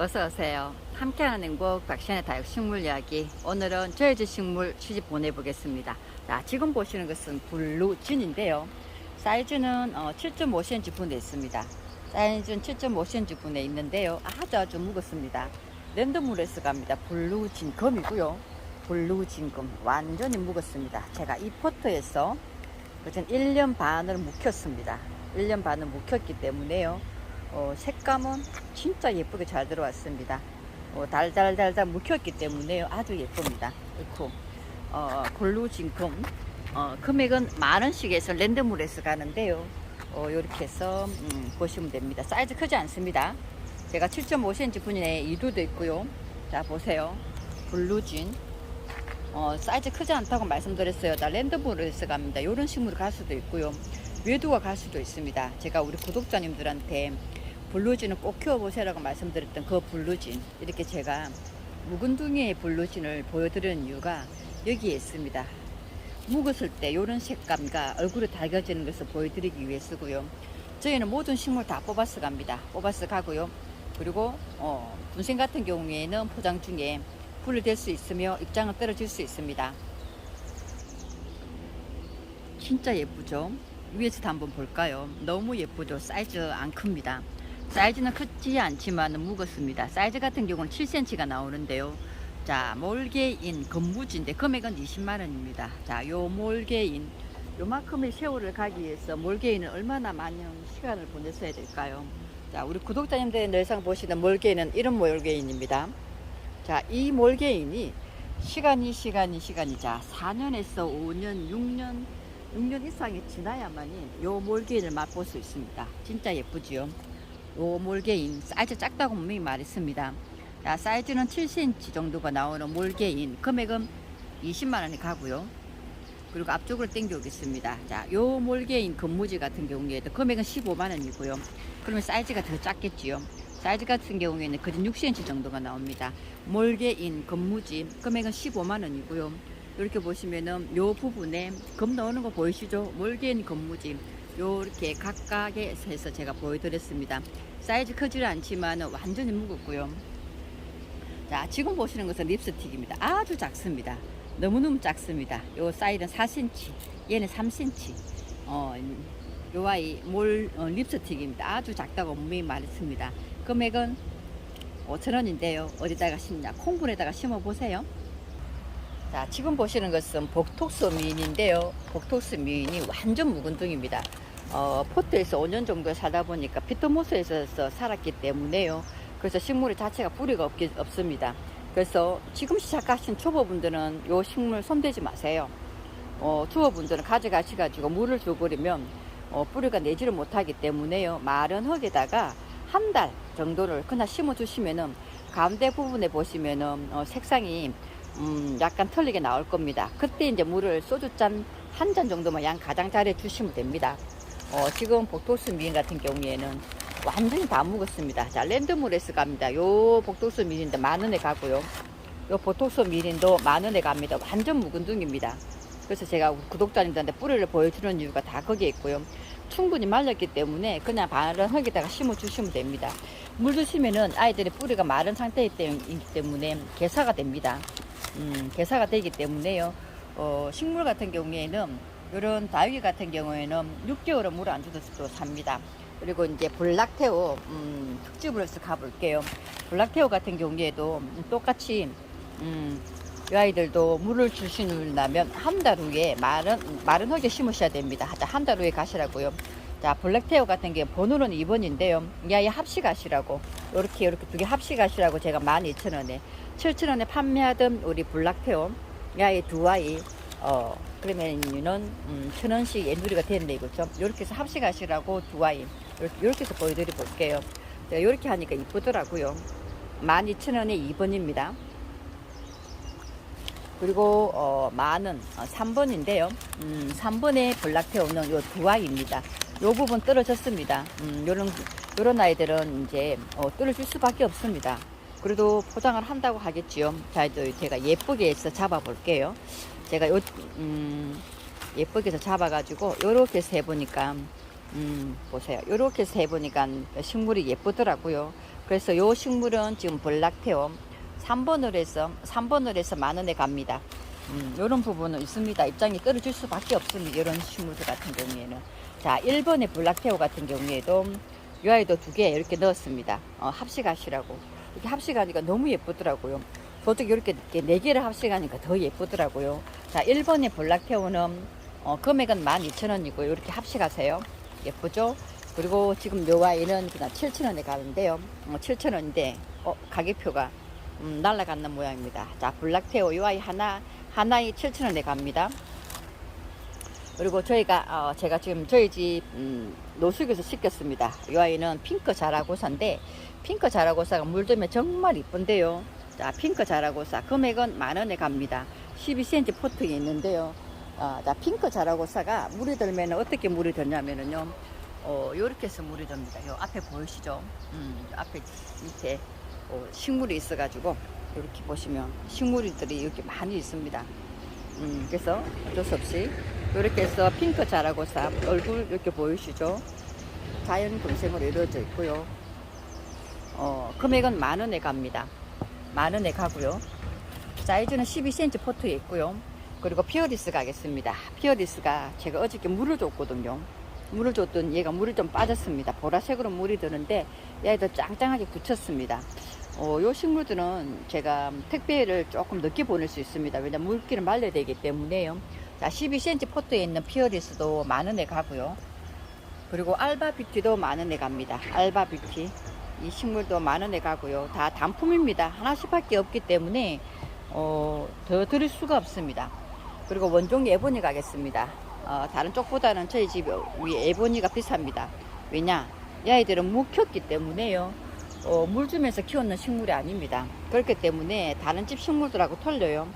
어서 오세요. 함께하는 행복 박신의 다육 식물 이야기. 오늘은 집 식물 시집 보내보겠습니다. 자, 지금 보시는 것은 블루진인데요. 사이즈는 어, 7.5cm 분에 있습니다. 사이즈는 7.5cm 분에 있는데요. 아주 아주 무겁습니다. 랜덤물에서 갑니다. 블루진 검이고요. 블루진 검 완전히 무겁습니다. 제가 이 포트에서 그전 1년 반을 묵혔습니다. 1년 반을 묵혔기 때문에요. 어, 색감은 진짜 예쁘게 잘 들어왔습니다. 어, 달달달달 묵혔기 때문에 아주 예쁩니다. 그리고 어, 블루진금 어, 금액은 만 원씩에서 랜덤물에서 가는데요. 어, 이렇게 해서 음, 보시면 됩니다. 사이즈 크지 않습니다. 제가 7.5cm 분에 2두도 있고요. 자 보세요. 블루진 어, 사이즈 크지 않다고 말씀드렸어요. 나 랜덤물에서 갑니다. 이런 식물이 갈 수도 있고요. 외두가 갈 수도 있습니다. 제가 우리 구독자님들한테 블루진을 꼭 키워보세요라고 말씀드렸던 그 블루진 이렇게 제가 묵은둥이의 블루진을 보여드리는 이유가 여기에 있습니다. 묵었을 때 이런 색감과 얼굴에 달겨지는 것을 보여드리기 위해서고요. 저희는 모든 식물 다 뽑아서 갑니다. 뽑아서 가고요. 그리고 어, 분생 같은 경우에는 포장 중에 댈수 있으며 입장을 떨어질 수 있습니다. 진짜 예쁘죠? 위에서도 한번 볼까요? 너무 예쁘죠? 사이즈 안 큽니다. 사이즈는 크지 않지만 무겁습니다. 사이즈 같은 경우는 7cm가 나오는데요. 자, 몰개인 건무지인데 금액은 20만 원입니다. 자, 요 몰개인 요만큼의 세월을 가기 위해서 몰개인은 얼마나 많은 시간을 보냈어야 될까요? 자, 우리 구독자님들 늘상 보시는 몰개인은 이런 몰개인입니다. 자, 이 몰개인이 시간이 시간이 시간이 자 4년에서 5년, 6년, 6년 이상이 지나야만이 요 몰개인을 맛볼 수 있습니다. 진짜 예쁘지요? 요 몰개인 사이즈 작다고 분명히 말했습니다. 자, 사이즈는 7cm 정도가 나오는 몰개인 금액은 20만 원이 가고요. 그리고 앞쪽으로 당겨 오겠습니다. 자, 요 몰개인 근무지 같은 경우에도 금액은 15만 원이고요. 그러면 사이즈가 더 작겠지요. 사이즈 같은 경우에는 거진 6cm 정도가 나옵니다. 몰개인 근무지 금액은 15만 원이고요. 이렇게 보시면은 요 부분에 검 나오는 거 보이시죠? 몰개인 근무지 요렇게 각각에 해서 제가 보여드렸습니다. 사이즈 크지는 않지만 완전히 무겁고요. 자, 지금 보시는 것은 립스틱입니다. 아주 작습니다. 너무너무 작습니다. 요 사이즈는 4cm, 얘는 3cm. 어, 요 아이 몰 어, 립스틱입니다. 아주 작다고 분명히 말했습니다. 금액은 5천원인데요. 어디다가 심냐? 콩분에다가 심어 보세요. 자, 지금 보시는 것은 복톡스 미인인데요. 복톡스 미인이 완전 묵은둥입니다. 어, 포트에서 5년 정도 살다 보니까 피토모스에서 살았기 때문에요. 그래서 식물 자체가 뿌리가 없기, 없습니다. 그래서 지금 시작하신 초보분들은 요 식물 손대지 마세요. 어, 초보분들은 가져가셔가지고 물을 줘버리면 어, 뿌리가 내지를 못하기 때문에요. 마른 흙에다가 한 달 정도를 그냥 심어주시면은 가운데 부분에 보시면은 어, 색상이 음, 약간 틀리게 나올 겁니다. 그때 이제 물을 소주잔 한 잔 정도만 양 가장 잘해 주시면 됩니다. 어, 지금 복도수 미인 같은 경우에는 완전히 다 묵었습니다. 자, 랜드물에서 갑니다. 요 복도수 미인도 만 원에 가고요. 요 보톡스 미린도 만 원에 갑니다. 완전 묵은둥입니다. 그래서 제가 구독자님들한테 뿌리를 보여주는 이유가 다 거기에 있고요. 충분히 말렸기 때문에 그냥 마른 흙에다가 심어 주시면 됩니다. 물 주시면은 아이들의 뿌리가 마른 상태이기 때문에 개사가 됩니다. 음, 개사가 되기 때문에요. 어, 식물 같은 경우에는 이런 다육이 같은 경우에는 6개월은 물안 줘도 삽니다. 그리고 이제 블락테오 음, 특집으로 해서 가볼게요. 블락테오 같은 경우에도 똑같이 음, 이 아이들도 물을 주시려면 한 달 후에 마른 마른 흙에 심으셔야 됩니다. 한 달 후에 가시라고요. 자, 블랙테오 같은 게 번호는 2번인데요. 이 아이 합식하시라고 이렇게 이렇게 두 개 합식하시라고 제가 12,000원에 7,000원에 판매하던 우리 블랙테오 이 아이 두 아이 어 그러면 이유는 음, 천 원씩 엔두리가 되는데 이거죠. 이렇게 해서 합식하시라고 두 이렇게, 이렇게 해서 보여드려 볼게요. 제가 이렇게 하니까 이쁘더라고요. 12,000원에 2번입니다. 그리고 어, 만원 어, 3번인데요. 음, 3번에 블락테오는 요두 아이입니다. 요 부분 떨어졌습니다. 음, 요런 요런 아이들은 이제 어, 떨어질 수밖에 없습니다. 그래도 포장을 한다고 하겠지요. 자, 제가 예쁘게 해서 잡아볼게요. 제가 요 음, 예쁘게 해서 잡아가지고 요렇게 해보니까 음, 보세요. 요렇게 해보니까 식물이 예쁘더라고요. 그래서 요 식물은 지금 볼락테오 3번으로 해서 3번으로 해서 만 원에 갑니다. 음, 이런 부분은 있습니다. 입장이 떨어질 수밖에 없습니다. 이런 식물들 같은 경우에는. 자, 1번의 블락테오 같은 경우에도 이 아이도 두 개 이렇게 넣었습니다. 어, 합식하시라고. 이렇게 합식하니까 너무 예쁘더라고요. 저도 이렇게 네 개를 합식하니까 더 예쁘더라고요. 자, 1번의 블락테오는 어, 금액은 12,000원이고 이렇게 합식하세요. 예쁘죠? 그리고 지금 요 아이는 그냥 7,000원에 가는데요. 어, 7,000원인데 어, 가격표가 음, 날아가는 모양입니다. 자, 블락테오 요 아이 하나 하나에 7,000원에 갑니다. 그리고 저희가 어, 제가 지금 저희 집 음, 노숙에서 시켰습니다. 이 아이는 핑크 자라고사인데 핑크 자라고사가 물들면 정말 이쁜데요. 자 핑크 자라고사 금액은 만 원에 갑니다. 12cm 포트에 있는데요. 아, 자 핑크 자라고사가 물이 들면 어떻게 물이 들냐면은요. 어, 요렇게 해서 물이 듭니다. 요 앞에 보이시죠? 음, 앞에 밑에 어, 식물이 있어가지고 이렇게 보시면 식물들이 이렇게 많이 있습니다. 음, 그래서 어쩔 수 없이 이렇게 해서 핑크 자라고사 얼굴 이렇게 보이시죠? 자연 금생으로 이루어져 있고요. 어, 금액은 만 원에 갑니다. 만 원에 가고요. 사이즈는 12cm 포트에 있고요. 그리고 피어리스 가겠습니다. 피어리스가 제가 어저께 물을 줬거든요. 물을 줬더니 얘가 물이 좀 빠졌습니다. 보라색으로 물이 드는데 얘도 짱짱하게 굳혔습니다. 어, 요 식물들은 제가 택배를 조금 늦게 보낼 수 있습니다. 왜냐면 물기를 말려야 되기 때문에요. 자, 12cm 포트에 있는 피어리스도 만 원에 가고요. 그리고 알바 뷰티도 만 원에 갑니다. 알바 뷰티. 이 식물도 만 원에 가고요. 다 단품입니다. 하나씩밖에 없기 때문에 어, 더 드릴 수가 없습니다. 그리고 원종 에보니 가겠습니다. 어, 다른 쪽보다는 저희 집위 에보니가 비쌉니다. 왜냐? 이 아이들은 묵혔기 때문에요. 어, 물 주면서 키우는 식물이 아닙니다. 그렇기 때문에 다른 집 식물들하고 틀려요.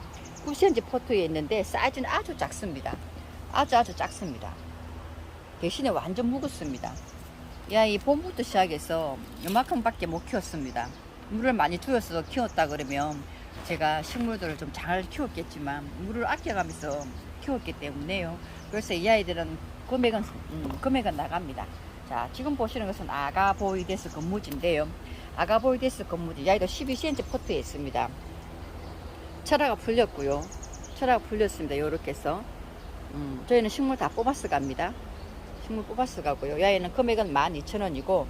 9cm 포트에 있는데 사이즈는 아주 작습니다. 아주 아주 작습니다. 대신에 완전 묵었습니다. 이 아이 봄부터 시작해서 이만큼밖에 못 키웠습니다. 물을 많이 주어서 키웠다 그러면 제가 식물들을 좀 잘 키웠겠지만 물을 아껴가면서 키웠기 때문에요. 그래서 이 아이들은 금액은 음, 금액은 나갑니다. 자 지금 보시는 것은 아가보이데스 건무지인데요. 아가보이데스 건무지 이 아이도 12cm 포트에 있습니다. 철화가 풀렸고요. 철화가 풀렸습니다. 요렇게 해서 음, 저희는 식물 다 뽑아서 갑니다. 식물 뽑아서 가고요. 이 아이는 금액은 12,000원이고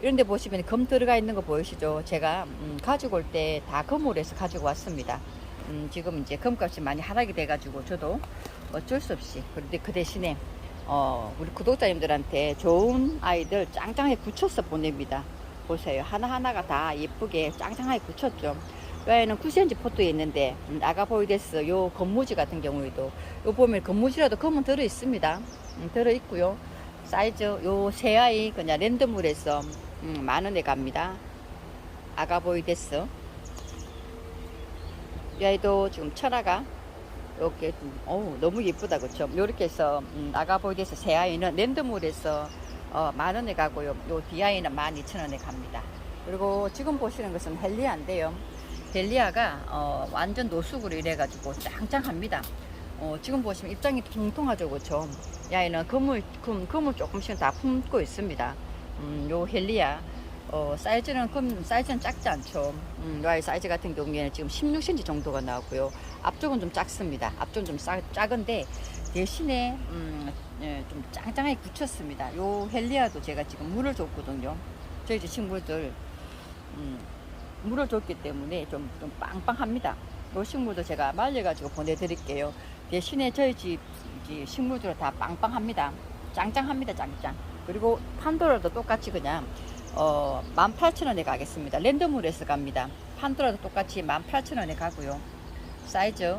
이런데 보시면 검 들어가 있는 거 보이시죠? 제가 음, 가지고 올 때다 검으로 해서 가지고 왔습니다. 음, 지금 이제 검값이 많이 하락이 돼가지고 저도 어쩔 수 없이 그런데 그 대신에 어, 우리 구독자님들한테 좋은 아이들 짱짱하게 굳혀서 보냅니다. 보세요. 하나하나가 다 예쁘게 짱짱하게 굳혔죠. 이 아이는 9cm 포트에 있는데 음, 아가보이데스 요 건무지 같은 경우에도 요 보면 건무지라도 검은 들어 있습니다. 음, 들어 있고요. 사이즈 요 세 아이 그냥 랜덤으로 해서 음, 만 원에 갑니다. 아가보이데스. 이 아이도 지금 철화가 이렇게 어우 너무 예쁘다 그쵸? 요렇게 해서 음, 아가보이데스 세 아이는 랜덤으로 해서 어, 만 원에 가고요. 요 디아이는 만 이천 원에 갑니다. 그리고 지금 보시는 것은 헬리아인데요. 헬리아가 어, 완전 노숙으로 이래가지고 짱짱합니다. 어, 지금 보시면 입장이 통통하죠, 그렇죠? 야이는 그물, 금, 그물 조금씩 다 품고 있습니다. 음, 요 헬리아 어, 사이즈는 금, 사이즈는 작지 않죠. 음, 요 아이 사이즈 같은 경우에는 지금 16cm 정도가 나오고요. 앞쪽은 좀 작습니다. 앞쪽은 좀 싸, 작은데 대신에 음, 예, 좀 짱짱하게 굳혔습니다. 요 헬리아도 제가 지금 물을 줬거든요. 저희 집 식물들 음, 물을 줬기 때문에 좀, 좀 빵빵합니다. 요 식물도 제가 말려가지고 보내드릴게요. 대신에 저희 집이 식물들은 다 빵빵합니다. 짱짱합니다, 짱짱. 그리고 판도라도 똑같이 그냥 어 18,000원에 가겠습니다. 랜덤으로 해서 갑니다. 판도라도 똑같이 18,000원에 가고요. 사이즈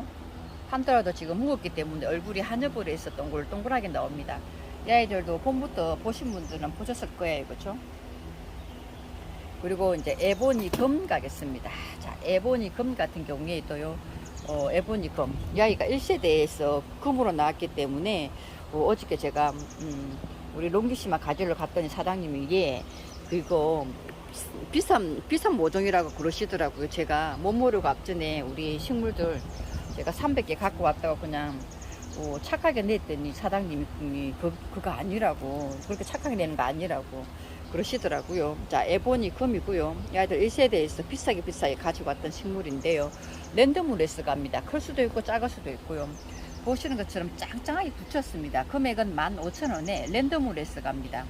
판도라도 지금 무겁기 때문에 얼굴이 하늘보리 해서 동글 동글하게 나옵니다. 이 아이들도 봄부터 보신 분들은 보셨을 거예요, 그렇죠? 그리고 이제 에보니 금 가겠습니다. 자, 에보니 금 같은 경우에도요. 어, 에보니 금. 이 아이가 1세대에서 금으로 나왔기 때문에 어, 어저께 제가 음, 우리 롱기시마 가지러 갔더니 사장님이 얘 그거 비싼 비싼 모종이라고 그러시더라고요. 제가 못 모르고 앞전에 우리 식물들 제가 300개 갖고 왔다고 그냥 어, 착하게 냈더니 사장님이 그, 그거 아니라고 그렇게 착하게 내는 거 아니라고 그러시더라고요. 자, 에보니 금이고요. 이 아이들 1세대에서 비싸게 비싸게 가지고 왔던 식물인데요. 랜덤으로서 갑니다. 클 수도 있고 작을 수도 있고요. 보시는 것처럼 짱짱하게 붙였습니다. 금액은 15,000원에 랜덤으로서 갑니다.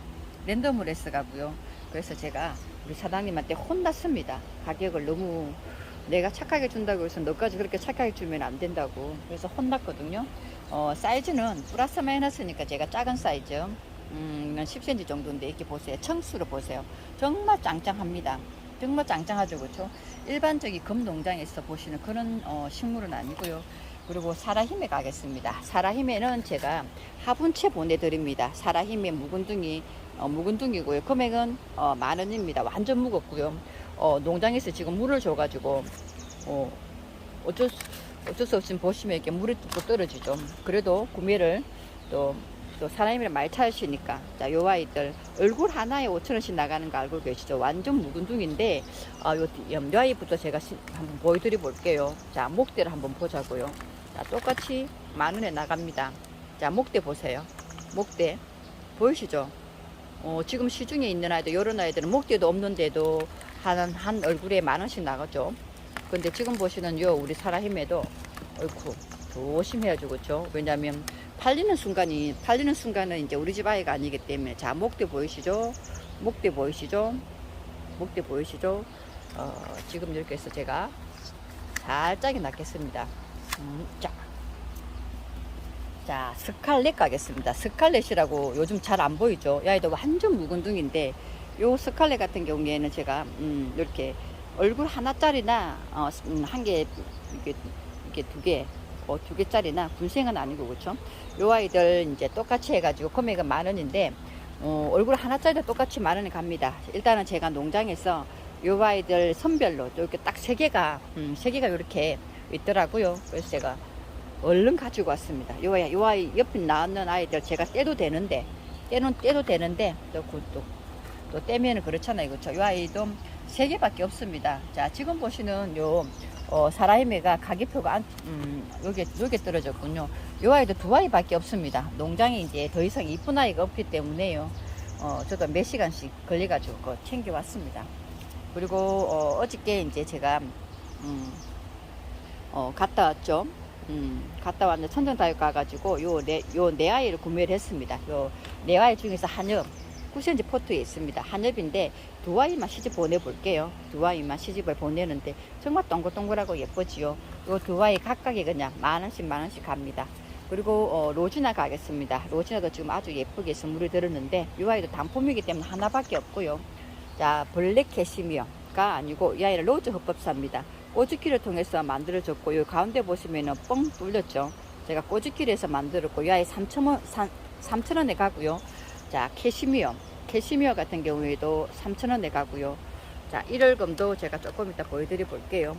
랜덤으로서 가고요. 그래서 제가 우리 사장님한테 혼났습니다. 가격을 너무 내가 착하게 준다고 해서 너까지 그렇게 착하게 주면 안 된다고. 그래서 혼났거든요. 어, 사이즈는 플러스 마이너스니까 제가 작은 사이즈. 음, 10cm 정도인데 이렇게 보세요. 청수로 보세요. 정말 짱짱합니다. 정말 짱짱하죠, 그렇죠? 일반적인 금농장에서 보시는 그런 어, 식물은 아니고요. 그리고 사라힘에 가겠습니다. 사라힘에는 제가 화분채 보내드립니다. 사라힘에 묵은둥이 어, 묵은둥이고요. 금액은 어, 만 원입니다. 완전 무겁고요. 어, 농장에서 지금 물을 줘가지고 어, 어쩔 수, 어쩔 수 없이 보시면 이렇게 물이 뚝뚝 떨어지죠. 그래도 구매를 또, 또 사람이랑 말 찾으시니까. 자, 요 아이들 얼굴 하나에 5천원씩 나가는 거 알고 계시죠? 완전 묵은둥인데, 아, 요, 요 아이부터 제가 시- 한번 보여드려 볼게요. 자, 목대를 한번 보자고요. 자, 똑같이 만 원에 나갑니다. 자, 목대 보세요. 목대. 보이시죠? 어, 지금 시중에 있는 아이들, 요런 아이들은 목대도 없는데도 한, 한 얼굴에 만 원씩 나가죠. 근데 지금 보시는 요 우리 사라힘에도 어이쿠 조심해야죠 그렇죠 왜냐면 팔리는 순간이 팔리는 순간은 이제 우리 집 아이가 아니기 때문에 자 목대 보이시죠? 목대 보이시죠? 목대 보이시죠? 어, 지금 이렇게 해서 제가 살짝이 낫겠습니다. 음, 자. 자 스칼렛 가겠습니다. 스칼렛이라고 요즘 잘 안 보이죠? 야 이도 완전 묵은둥인데 요 스칼렛 같은 경우에는 제가 음, 이렇게 얼굴 하나짜리나 어, 음, 한 개 이게 이게 두 개, 어, 두 개짜리나 군생은 아니고 그렇죠. 요 아이들 이제 똑같이 해가지고 금액은 만 원인데 어, 얼굴 하나짜리도 똑같이 만 원에 갑니다. 일단은 제가 농장에서 요 아이들 선별로 또 이렇게 딱 세 개가 음, 세 개가 이렇게 있더라고요. 그래서 제가 얼른 가지고 왔습니다. 요, 아이- 요 아이 옆에 나왔는 아이들 제가 떼도 되는데 떼는 떼도 되는데 또 그, 또, 또 떼면은 그렇잖아요. 그렇죠. 요 아이도 세 개밖에 없습니다. 자, 지금 보시는 요 어, 사라이메가 가격표가 안, 음, 요게 요게 떨어졌군요. 요 아이도 두 아이밖에 없습니다. 농장에 이제 더 이상 이쁜 아이가 없기 때문에요. 어, 저도 몇 시간씩 걸려가지고 그거 챙겨왔습니다. 그리고 어, 어저께 이제 제가 음, 어, 갔다 왔죠. 음, 갔다 왔는데 천정다육 가가지고 요 네 요 네 아이를 구매를 했습니다. 요 네 아이 중에서 한엽 9cm 포트에 있습니다. 한엽인데 두 아이만 시집 보내볼게요. 두 아이만 시집을 보내는데 정말 동글동글하고 예쁘지요. 요두 아이 각각이 그냥 만 원씩 만 원씩 갑니다. 그리고 어, 로지나 가겠습니다. 로지나도 지금 아주 예쁘게 선물이 들었는데 이 아이도 단품이기 때문에 하나밖에 없고요. 자 블랙 캐시미어가 아니고 이 아이는 로즈 흡법사입니다. 꼬즈키를 통해서 만들어졌고 요 가운데 보시면은 뻥 뚫렸죠. 제가 꼬즈키에서 만들었고 이 아이 3,000원 3,000원에 가고요. 자 캐시미어 캐시미어 같은 경우에도 3,000원에 가고요. 자, 1월금도 제가 조금 이따 보여드려 볼게요.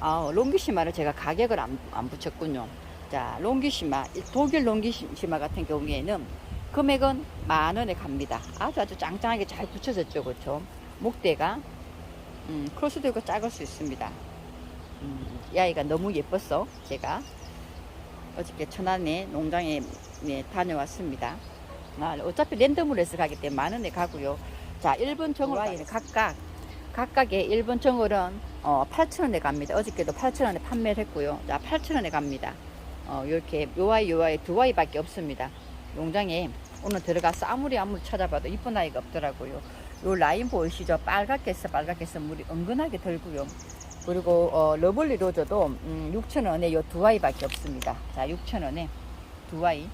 아, 롱기시마를 제가 가격을 안, 안 붙였군요. 자, 롱기시마, 이 독일 롱기시마 같은 경우에는 금액은 만 원에 갑니다. 아주 아주 짱짱하게 잘 붙여졌죠, 그렇죠? 목대가 음, 크로스도 있고 작을 수 있습니다. 음, 이 아이가 너무 예뻤어, 제가 어저께 천안에 농장에 네, 다녀왔습니다. 아, 어차피 랜덤으로 해서 가기 때문에 만 원에 가고요. 자, 1번 정월 아이는 각각 각각의 1번 정월은 어, 8,000원에 갑니다. 어저께도 8,000원에 판매를 했고요. 자, 8,000원에 갑니다. 어, 이렇게 요 아이 요 아이 두 아이밖에 없습니다. 농장에 오늘 들어가서 아무리 아무리 찾아봐도 이쁜 아이가 없더라고요. 요 라인 보이시죠? 빨갛게 해서 빨갛게 해서 물이 은근하게 들고요. 그리고 어, 러블리 로저도 음, 6,000원에 요 두 아이밖에 없습니다. 자, 6,000원에 두 아이.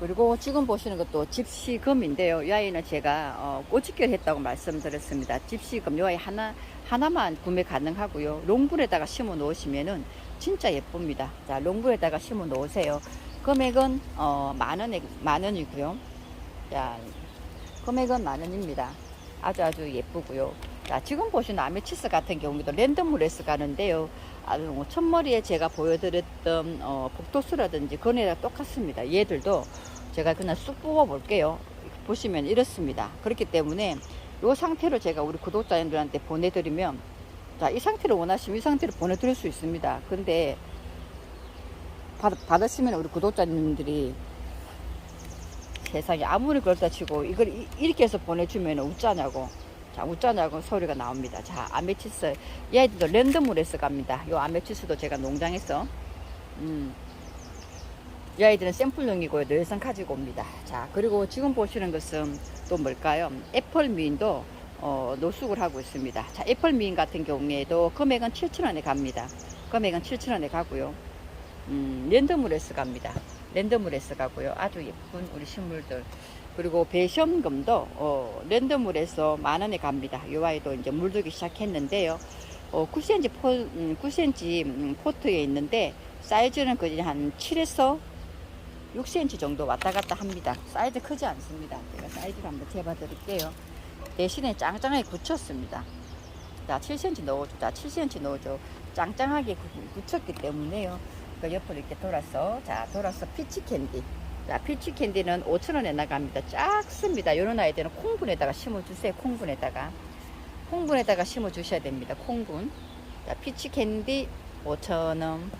그리고 지금 보시는 것도 집시금인데요. 이 아이는 제가 어, 꼬치결 했다고 말씀드렸습니다. 집시금 이 아이 하나 하나만 구매 가능하고요. 롱불에다가 심어 놓으시면은 진짜 예쁩니다. 자, 롱불에다가 심어 놓으세요. 금액은 어, 만 원에 만 원이고요. 자, 금액은 만 원입니다. 아주 아주 예쁘고요. 자, 지금 보시는 아메치스 같은 경우도 랜덤으로해서 가는데요. 뭐 첫머리에 제가 보여드렸던 어, 복도수라든지 그런 애랑 똑같습니다. 얘들도 제가 그냥 쑥 뽑아 볼게요. 보시면 이렇습니다. 그렇기 때문에 이 상태로 제가 우리 구독자님들한테 보내드리면 자, 이 상태로 원하시면 이 상태로 보내드릴 수 있습니다. 근데 받, 받으시면 우리 구독자님들이 세상에 아무리 그렇다 치고 이걸 이- 이렇게 해서 보내주면 웃자냐고 자 웃자냐고 소리가 나옵니다. 자 아메치스 얘들도 랜덤으로 갑니다. 요 아메치스도 제가 농장에서 음, 이 아이들은 샘플용이고요. 늘상 가지고 옵니다. 자 그리고 지금 보시는 것은 또 뭘까요? 애플 미인도 어, 노숙을 하고 있습니다. 자 애플 미인 같은 경우에도 금액은 7,000원에 갑니다. 금액은 7,000원에 가고요. 음, 랜덤으로스 갑니다. 랜덤으로스 가고요. 아주 예쁜 우리 식물들 그리고 배시험금도 어, 랜덤으로서 만 원에 갑니다 이 아이도 이제 물들기 시작했는데요 어, 9cm 포, 음, 9cm 음, 포트에 있는데 사이즈는 거의 한 7에서 6cm 정도 왔다 갔다 합니다. 사이즈 크지 않습니다. 제가 사이즈를 한번 재봐 드릴게요. 대신에 짱짱하게 굳혔습니다. 자, 7cm 넣어줘. 자, 7cm 넣어줘. 짱짱하게 굳- 굳혔기 때문에요. 그 옆으로 이렇게 돌아서, 자, 돌아서 피치 캔디. 자, 피치 캔디는 5,000원에 나갑니다. 작습니다. 이런 아이들은 콩분에다가 심어주세요. 콩분에다가. 콩분에다가 심어주셔야 됩니다. 콩분. 자, 피치 캔디 5,000원.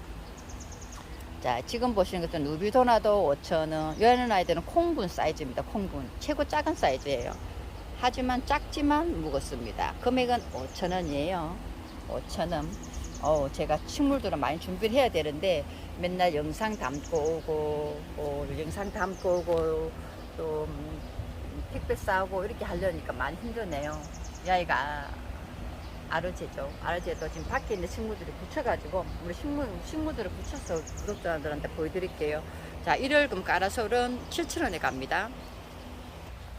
자, 지금 보시는 것은 누비도나도 5,000원. 여는 아이들은 콩분 사이즈입니다. 콩분. 최고 작은 사이즈예요. 하지만 작지만 무겁습니다. 금액은 5,000원이에요. 5,000원. 어, 제가 식물들은 많이 준비를 해야 되는데 맨날 영상 담고 오고, 어, 영상 담고 오고, 또 음, 택배 싸고 이렇게 하려니까 많이 힘드네요. 이 아이가 아르제죠. 아르제도 지금 밖에 있는 식물들이 붙여가지고 우리 식물 식물들을 붙여서 구독자들한테 보여드릴게요. 자, 일월금 까라솔은 7,000원에 갑니다.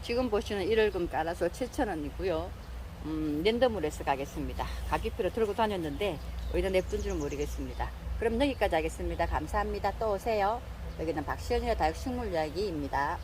지금 보시는 일월금 까라솔 7,000원이고요. 음, 랜덤으로 해서 가겠습니다. 가격표를 들고 다녔는데 어디다 냅둔 줄 모르겠습니다. 그럼 여기까지 하겠습니다. 감사합니다. 또 오세요. 여기는 박시연이의 다육식물 이야기입니다.